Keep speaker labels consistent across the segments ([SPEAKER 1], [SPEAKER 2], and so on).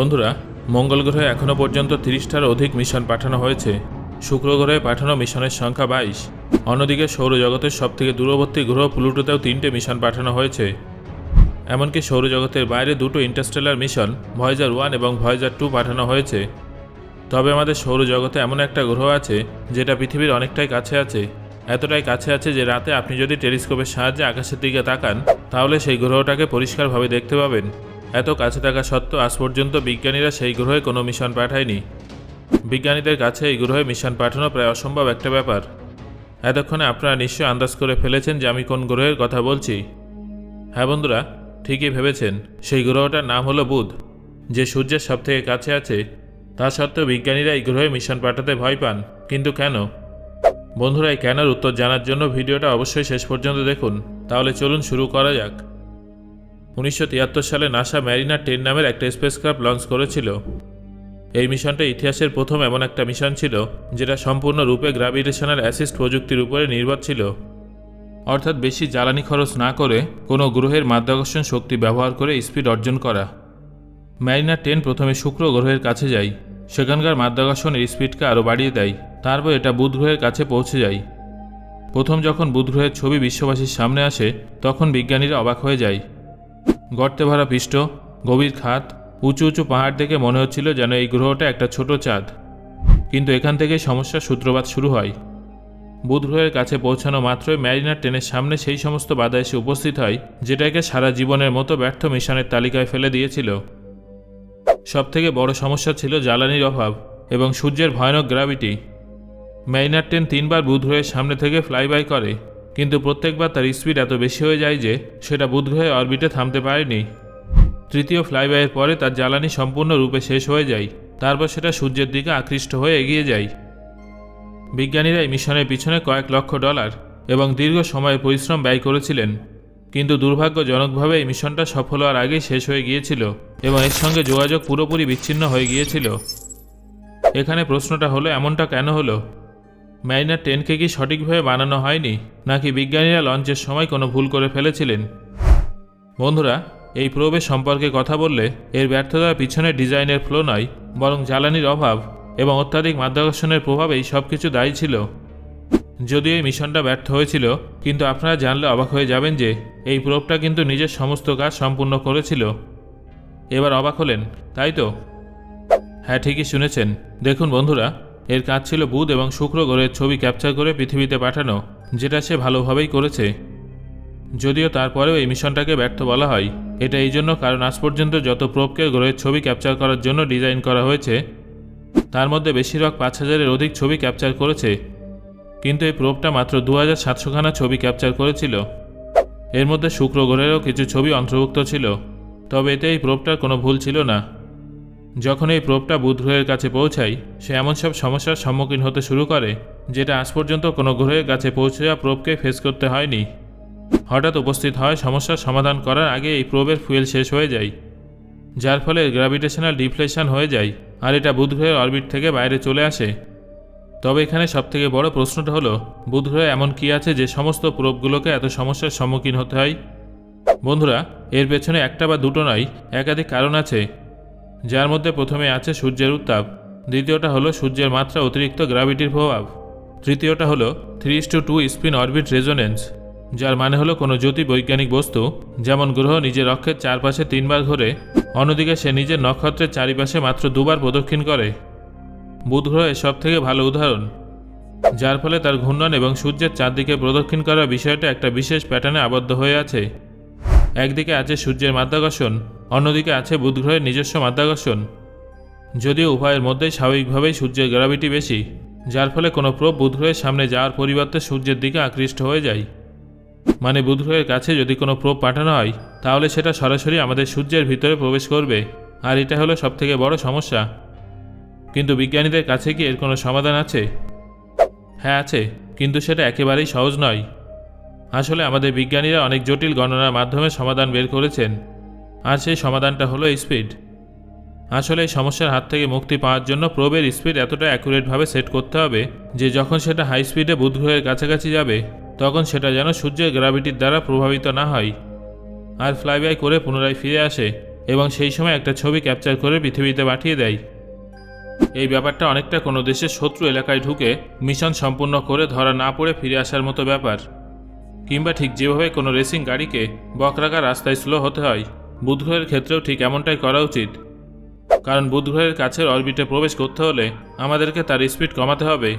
[SPEAKER 1] বন্ধুরা, মঙ্গল গ্রহে এখনও পর্যন্ত তিরিশটার অধিক মিশন পাঠানো হয়েছে। শুক্র গ্রহে পাঠানো মিশনের সংখ্যা বাইশ। অন্যদিকে সৌরজগতের সবথেকে দূরবর্তী গ্রহ প্লুটোতেও তিনটে মিশন পাঠানো হয়েছে। এমনকি সৌরজগতের বাইরে দুটো ইন্টারস্টেলার মিশন ভয়েজার ওয়ান এবং ভয়েজার টু পাঠানো হয়েছে। তবে আমাদের সৌরজগতে এমন একটা গ্রহ আছে, যেটা পৃথিবীর অনেকটাই কাছে আছে। এতটাই কাছে আছে যে রাতে আপনি যদি টেলিস্কোপের সাহায্যে আকাশের দিকে তাকান, তাহলে সেই গ্রহটাকে পরিষ্কারভাবে দেখতে পাবেন। এত কাছে থাকা সত্ত্বেও আজ পর্যন্ত বিজ্ঞানীরা সেই গ্রহে কোনো মিশন পাঠায়নি। বিজ্ঞানীদের কাছে এই গ্রহে মিশন পাঠানো প্রায় অসম্ভব একটা ব্যাপার। এতক্ষণে আপনারা নিশ্চয়ই আন্দাজ করে ফেলেছেন যে আমি কোন গ্রহের কথা বলছি। হ্যাঁ বন্ধুরা, ঠিকই ভেবেছেন, সেই গ্রহটার নাম হলো বুধ। যে সূর্যের সবথেকে কাছে আছে, তা সত্ত্বেও বিজ্ঞানীরা এই গ্রহে মিশন পাঠাতে ভয় পান। কিন্তু কেন? বন্ধুরা, এই কেনার উত্তর জানার জন্য ভিডিওটা অবশ্যই শেষ পর্যন্ত দেখুন। তাহলে চলুন শুরু করা যাক। উনিশশো তিয়াত্তর সালে নাসা ম্যারিনা টেন নামের একটা স্পেসক্রাফট লঞ্চ করেছিল। এই মিশনটা ইতিহাসের প্রথম এমন একটা মিশন ছিল, যেটা সম্পূর্ণরূপে গ্র্যাভিটেশনাল অ্যাসিস্ট প্রযুক্তির উপরে নির্ভর ছিল। অর্থাৎ বেশি জ্বালানি খরচ না করে কোনো গ্রহের মাধ্যাকর্ষণ শক্তি ব্যবহার করে স্পিড অর্জন করা। ম্যারিনা টেন প্রথমে শুক্র গ্রহের কাছে যায়, সেখানকার মাধ্যাকর্ষণের স্পিডকে আরও বাড়িয়ে দেয়, তারপর এটা বুধ গ্রহের কাছে পৌঁছে যায়। প্রথম যখন বুধ গ্রহের ছবি বিশ্ববাসীর সামনে আসে, তখন বিজ্ঞানীরা অবাক হয়ে যায়। গর্তে ভরা পৃষ্ঠ, গভীর খাত, উঁচু উঁচু পাহাড় দেখে মনে হচ্ছিল যেন এই গ্রহটা একটা ছোট চাঁদ। কিন্তু এখান থেকেই সমস্যার সূত্রপাত শুরু হয়। বুধ গ্রহের কাছে পৌঁছানো মাত্রই ম্যারিনার ট্রেনের সামনে সেই সমস্ত বাধা এসে উপস্থিত হয়, যেটাকে সারা জীবনের মতো ব্যর্থ মিশনের তালিকায় ফেলে দিয়েছিল। সবথেকে বড় সমস্যা ছিল জ্বালানির অভাব এবং সূর্যের ভয়ানক গ্র্যাভিটি ম্যারিনার ট্রেন তিনবার বুধ গ্রহের সামনে থেকে ফ্লাইবাই করে। কিন্তু প্রত্যেকবার তার স্পিড এত বেশি হয়ে যায় যে সেটা বুধ গ্রহের অরবিটে থামতে পারেনি। তৃতীয় ফ্লাইবাইয়ের পরে তার জ্বালানি সম্পূর্ণরূপে শেষ হয়ে যায়, তারপর সেটা সূর্যের দিকে আকৃষ্ট হয়ে এগিয়ে যায়। বিজ্ঞানীরা এই মিশনের পিছনে কয়েক লক্ষ ডলার এবং দীর্ঘ সময়ের পরিশ্রম ব্যয় করেছিলেন, কিন্তু দুর্ভাগ্যজনকভাবে এই মিশনটা সফল হওয়ার আগেই শেষ হয়ে গিয়েছিল এবং এর সঙ্গে যোগাযোগ পুরোপুরি বিচ্ছিন্ন হয়ে গিয়েছিল। এখানে প্রশ্নটা হলো, এমনটা কেন হলো? ম্যারিনার টেনকে কি সঠিকভাবে বানানো হয়নি, নাকি বিজ্ঞানীরা লঞ্চের সময় কোনো ভুল করে ফেলেছিলেন? বন্ধুরা, এই প্রবেশ সম্পর্কে কথা বললে এর ব্যর্থতার পিছনে ডিজাইনের ফ্লো নয়, বরং জ্বালানির অভাব এবং অত্যাধিক মাধ্যাকর্ষণের প্রভাবেই সব কিছু দায়ী ছিল। যদিও এই মিশনটা ব্যর্থ হয়েছিল, কিন্তু আপনারা জানলে অবাক হয়ে যাবেন যে এই প্রোবটা কিন্তু নিজের সমস্ত কাজ সম্পূর্ণ করেছিল। এবার অবাক হলেন, তাই তো? হ্যাঁ ঠিকই শুনেছেন। দেখুন বন্ধুরা এর কাজ ছিল বুধ এবং শুক্র গ্রহের ছবি ক্যাপচার করে পৃথিবীতে পাঠানো, যেটা সে ভালোভাবেই করেছে। যদিও তারপরেও এই মিশনটাকে ব্যর্থ বলা হয়। এটা এই জন্য কারণ আজ পর্যন্ত যত প্রোবকে গ্রহের ছবি ক্যাপচার করার জন্য ডিজাইন করা হয়েছে, তার মধ্যে বেশিরভাগ পাঁচ হাজারের অধিক ছবি ক্যাপচার করেছে। কিন্তু এই প্রোবটা মাত্র দু হাজার সাতশোখানা ছবি ক্যাপচার করেছিল। এর মধ্যে শুক্র গ্রহেরও কিছু ছবি অন্তর্ভুক্ত ছিল। তবে এতে এই প্রোবটার কোনো ভুল ছিল না। যখন এই প্রোবটা বুধ গ্রহের কাছে পৌঁছায়, সে এমন সব সমস্যার সম্মুখীন হতে শুরু করে, যেটা আজ পর্যন্ত কোনো গ্রহের কাছে পৌঁছে যাওয়া প্রোবকে ফেস করতে হয়নি। হঠাৎ উপস্থিত হয় সমস্যার সমাধান করার আগে এই প্রোবের ফুয়েল শেষ হয়ে যায়, যার ফলে গ্র্যাভিটেশনাল ডিফ্লেশন হয়ে যায়, আর এটা বুধ গ্রহের অরবিট থেকে বাইরে চলে আসে। তবে এখানে সবথেকে বড় প্রশ্নটা হলো বুধ গ্রহে এমন কি আছে যে সমস্ত প্রোবগুলোকে এত সমস্যার সম্মুখীন হতে হয়? বন্ধুরা, এর পেছনে একটা বা দুটো নয়, একাধিক কারণ আছে। যার মধ্যে প্রথমে আছে সূর্যের উত্তাপ, দ্বিতীয়টা হলো সূর্যের মাত্রা অতিরিক্ত গ্র্যাভিটির প্রভাব, তৃতীয়টা হলো three to two spin orbit resonance যার মানে হলো কোনো জ্যোতি বৈজ্ঞানিক বস্তু, যেমন গ্রহ নিজের অক্ষের চারপাশে তিনবার ঘোরে অন্যদিকে সে নিজের নক্ষত্রের চারিপাশে মাত্র দুবার প্রদক্ষিণ করে। বুধ গ্রহ সব থেকে ভালো উদাহরণ, যার ফলে তার ঘূর্ণন এবং সূর্যের চারদিকে প্রদক্ষিণ করার বিষয়টা একটা বিশেষ প্যাটার্নে আবদ্ধ হয়ে আছে। একদিকে আছে সূর্যের মাধ্যাকর্ষণ, অন্যদিকে আছে বুধ গ্রহের নিজস্ব মাধ্যাকর্ষণ। যদিও উভয়ের মধ্যেই স্বাভাবিকভাবেই সূর্যের গ্র্যাভিটি বেশি, যার ফলে কোনো প্রোব বুধ গ্রহের সামনে যাওয়ার পরিবর্তে সূর্যের দিকে আকৃষ্ট হয়ে যায়। মানে বুধ গ্রহের কাছে যদি কোনো প্রোব পাঠানো হয়, তাহলে সেটা সরাসরি আমাদের সূর্যের ভিতরে প্রবেশ করবে, আর এটা হলো সবথেকে বড় সমস্যা। কিন্তু বিজ্ঞানীদের কাছে কি এর কোনো সমাধান আছে? হ্যাঁ আছে, কিন্তু সেটা একেবারেই সহজ নয়। আসলে আমাদের বিজ্ঞানীরা অনেক জটিল গণনার মাধ্যমে সমাধান বের করেছেন। আর সেই সমাধানটা হলো স্পিড। আসলে এই সমস্যার হাত থেকে মুক্তি পাওয়ার জন্য প্রোবের স্পিড এতটা অ্যাকুরেটভাবে সেট করতে হবে যে যখন সেটা হাই স্পিডে বুধ গ্রহের কাছাকাছি যাবে, তখন সেটা যেন সূর্যের গ্র্যাভিটির দ্বারা প্রভাবিত না হয়। আর ফ্লাইবাই করে পুনরায় ফিরে আসে এবং সেই সময় একটা ছবি ক্যাপচার করে পৃথিবীতে পাঠিয়ে দেয়। এই ব্যাপারটা অনেকটা কোনো দেশের শত্রু এলাকায় ঢুকে মিশন সম্পূর্ণ করে ধরা না পড়ে ফিরে আসার মতো ব্যাপার। কিংবা ঠিক যেভাবে কোনো রেসিং গাড়িকে বকরাকা রাস্তায় স্লো হতে হয়, বুধগ্রহের ক্ষেত্রেও ঠিক এমনটাই করা উচিত। কারণ বুধগ্রহের কাছের অরবিটে প্রবেশ করতে হলে আমাদেরকে তার স্পিড কমাতে হবে,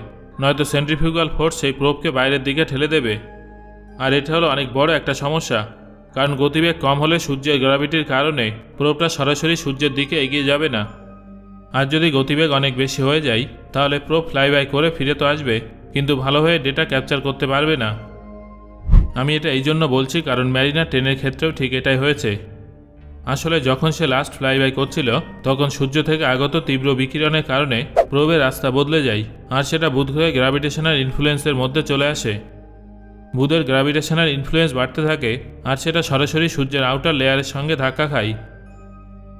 [SPEAKER 1] নয়তো সেন্ট্রিফিউগাল ফোর্স সেই প্রোবকে বাইরের দিকে ঠেলে দেবে। আর এটা হলো অনেক বড় একটা সমস্যা, কারণ গতিবেগ কম হলে সূর্যের গ্র্যাভিটির কারণে প্রোবটা সরাসরি সূর্যের দিকে এগিয়ে যাবে না। আর যদি গতিবেগ অনেক বেশি হয়ে যায়, তাহলে প্রোব ফ্লাইবাই করে ফিরে তো আসবে, কিন্তু ভালোভাবে ডেটা ক্যাপচার করতে পারবে না। আমি এটা এই জন্য বলছি কারণ ম্যারিনা ট্রেনের ক্ষেত্রেও ঠিক এটাই হয়েছে। আসলে যখন সে লাস্ট ফ্লাইবাই করছিল, তখন সূর্য থেকে আগত তীব্র বিকিরণের কারণে প্রবের রাস্তা বদলে যায়, আর সেটা বুধ হয়ে গ্র্যাভিটেশনাল ইনফ্লুয়েন্সের মধ্যে চলে আসে। বুধের গ্র্যাভিটেশনাল ইনফ্লুয়েন্স বাড়তে থাকে, আর সেটা সরাসরি সূর্যের আউটার লেয়ারের সঙ্গে ধাক্কা খায়।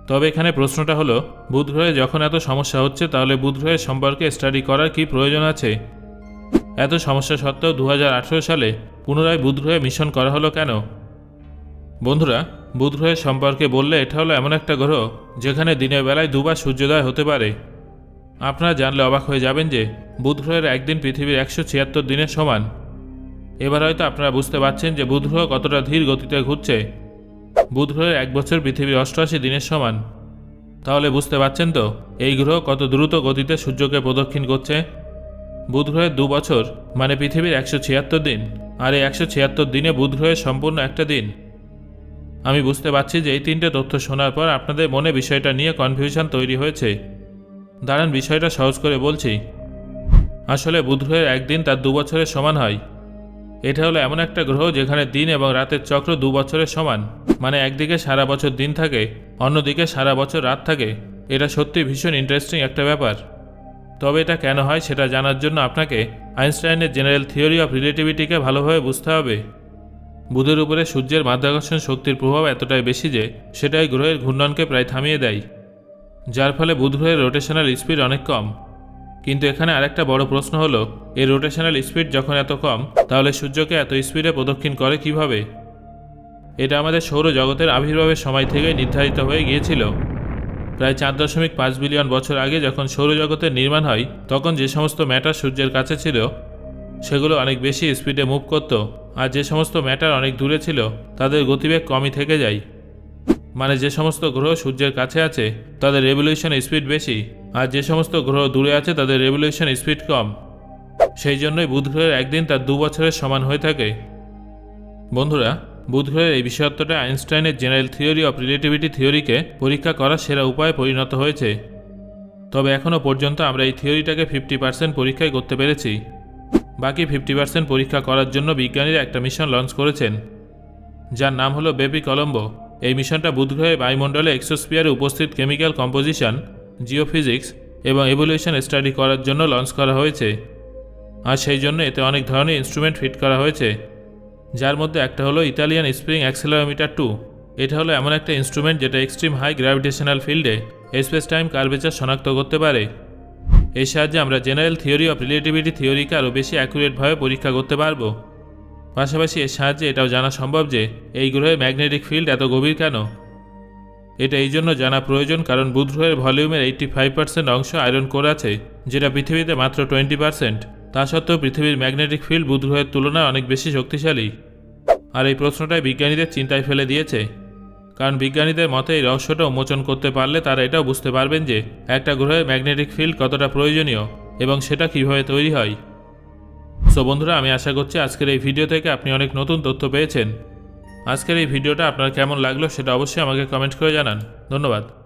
[SPEAKER 1] তবে এখানে প্রশ্নটা হলো, বুধ গ্রহে যখন এত সমস্যা হচ্ছে, তাহলে বুধ গ্রহের সম্পর্কে স্টাডি করার কি প্রয়োজন আছে? এত সমস্যা সত্ত্বেও দু হাজার আঠেরো সালে পুনরায় বুধগ্রহে মিশন করা হলো কেন? বন্ধুরা, বুধগ্রহের সম্পর্কে বললে এটা হলো এমন একটা গ্রহ যেখানে দিনের বেলায় দুবার সূর্যোদয় হতে পারে। আপনারা জানলে অবাক হয়ে যাবেন যে বুধগ্রহের একদিন পৃথিবীর একশো ছিয়াত্তর দিনের সমান। এবার হয়তো আপনারা বুঝতে পারছেন যে বুধগ্রহ কতটা ধীর গতিতে ঘুরছে। বুধগ্রহের এক বছর পৃথিবীর অষ্টআশি দিনের সমান। তাহলে বুঝতে পারছেন তো, এই গ্রহ কত দ্রুত গতিতে সূর্যকে প্রদক্ষিণ করছে? বুধ গ্রহের দু বছর মানে পৃথিবীর একশো ছিয়াত্তর দিন। আর এই একশো ছিয়াত্তর দিনে বুধ গ্রহের সম্পূর্ণ একটা দিন। আমি বুঝতে পারছি যে এই তিনটে তথ্য শোনার পর আপনাদের মনে বিষয়টা নিয়ে কনফিউশন তৈরি হয়েছে। দাঁড়ান, বিষয়টা সহজ করে বলছি। আসলে বুধ গ্রহের একদিন তার দু বছরের সমান হয়। এটা হলো এমন একটা গ্রহ যেখানে দিন এবং রাতের চক্র দু বছরের সমান মানে একদিকে সারা বছর দিন থাকে, অন্যদিকে সারা বছর রাত থাকে। এটা সত্যি ভীষণ ইন্টারেস্টিং একটা ব্যাপার। তবে এটা কেন হয় সেটা জানার জন্য আপনাকে আইনস্টাইনের জেনারেল থিওরি অফ রিলেটিভিটিকে ভালোভাবে বুঝতে হবে। বুধের উপরে সূর্যের মাধ্যাকর্ষণ শক্তির প্রভাব এতটাই বেশি যে সেটাই গ্রহের ঘূর্ণনকে প্রায় থামিয়ে দেয়, যার ফলে বুধ গ্রহের রোটেশনাল স্পিড অনেক কম। কিন্তু এখানে আরেকটা বড় প্রশ্ন হলো এর রোটেশনাল স্পিড যখন এত কম, তাহলে সূর্যকে এত স্পিডে প্রদক্ষিণ করে কীভাবে? এটা আমাদের সৌরজগতের আবির্ভাবের সময় থেকেই নির্ধারিত হয়ে গিয়েছিল। প্রায় চার দশমিক পাঁচ বিলিয়ন বছর আগে যখন সৌরজগতের নির্মাণ হয়, তখন যে সমস্ত ম্যাটার সূর্যের কাছে ছিল, সেগুলো অনেক বেশি স্পিডে মুভ করত আর যে সমস্ত ম্যাটার অনেক দূরে ছিল, তাদের গতিবেগ কমই থেকে যায়। মানে যে সমস্ত গ্রহ সূর্যের কাছে আছে, তাদের রেভলিউশন স্পিড বেশি আর যে সমস্ত গ্রহ দূরে আছে, তাদের রেভলিউশন স্পিড কম। সেই জন্যই বুধ গ্রহের একদিন তার দু বছরের সমান হয়ে থাকে। বন্ধুরা বুধ গ্রহের এই বিষয়ত্বটা আইনস্টাইনের জেনারেল থিওরি অফ রিলেটিভিটি থিওরিকে পরীক্ষা করার সেরা উপায়ে পরিণত হয়েছে। তবে এখনও পর্যন্ত আমরা এই থিওরিটাকে ফিফটি পার্সেন্ট পরীক্ষায় করতে পেরেছি। বাকি ফিফটি পার্সেন্ট পরীক্ষা করার জন্য বিজ্ঞানীরা একটা মিশন লঞ্চ করেছেন, যার নাম হলো বেবি কলম্বো। এই মিশনটা বুধগ্রহে বায়ুমণ্ডলে এক্সোস্পিয়ারে উপস্থিত কেমিক্যাল কম্পোজিশন, জিওফিজিক্স এবং এভলিউশন স্টাডি করার জন্য লঞ্চ করা হয়েছে। আর সেই জন্য এতে অনেক ধরনের ইনস্ট্রুমেন্ট ফিট করা হয়েছে। যার মধ্যে একটা হলো ইতালিয়ান স্প্রিং অ্যাক্সেলোমিটার টু। এটা হলো এমন একটা ইনস্ট্রুমেন্ট যেটা এক্সট্রিম হাই গ্র্যাভিটেশনাল ফিল্ডে স্পেস টাইম কার্ভেচার শনাক্ত করতে পারে। এর সাহায্যে আমরা জেনারেল থিওরি অফ রিলেটিভিটি থিওরিকে আরও বেশি অ্যাকুরেটভাবে পরীক্ষা করতে পারব। পাশাপাশি এর সাহায্যে এটাও জানা সম্ভব যে এই গ্রহে ম্যাগনেটিক ফিল্ড এত গভীর কেন? এটা এই জন্য জানা প্রয়োজন কারণ বুধ গ্রহের ভলিউমের এইট্টি ফাইভ পার্সেন্ট অংশ আয়রন কোর আছে, যেটা পৃথিবীতে মাত্র টোয়েন্টি পার্সেন্ট তা সত্ত্বেও পৃথিবীর ম্যাগনেটিক ফিল্ড বুধ গ্রহের তুলনায় অনেক বেশি শক্তিশালী। আর এই প্রশ্নটাই বিজ্ঞানীদের চিন্তায় ফেলে দিয়েছে। কারণ বিজ্ঞানীদের মতে এই রহস্যটা উন্মোচন করতে পারলে তারা এটাও বুঝতে পারবেন যে একটা গ্রহের ম্যাগনেটিক ফিল্ড কতটা প্রয়োজনীয় এবং সেটা কীভাবে তৈরি হয়। সো বন্ধুরা, আমি আশা করছি আজকের এই ভিডিও থেকে আপনি অনেক নতুন তথ্য পেয়েছেন। আজকের এই ভিডিওটা আপনার কেমন লাগল সেটা অবশ্যই আমাকে কমেন্ট করে জানান। ধন্যবাদ।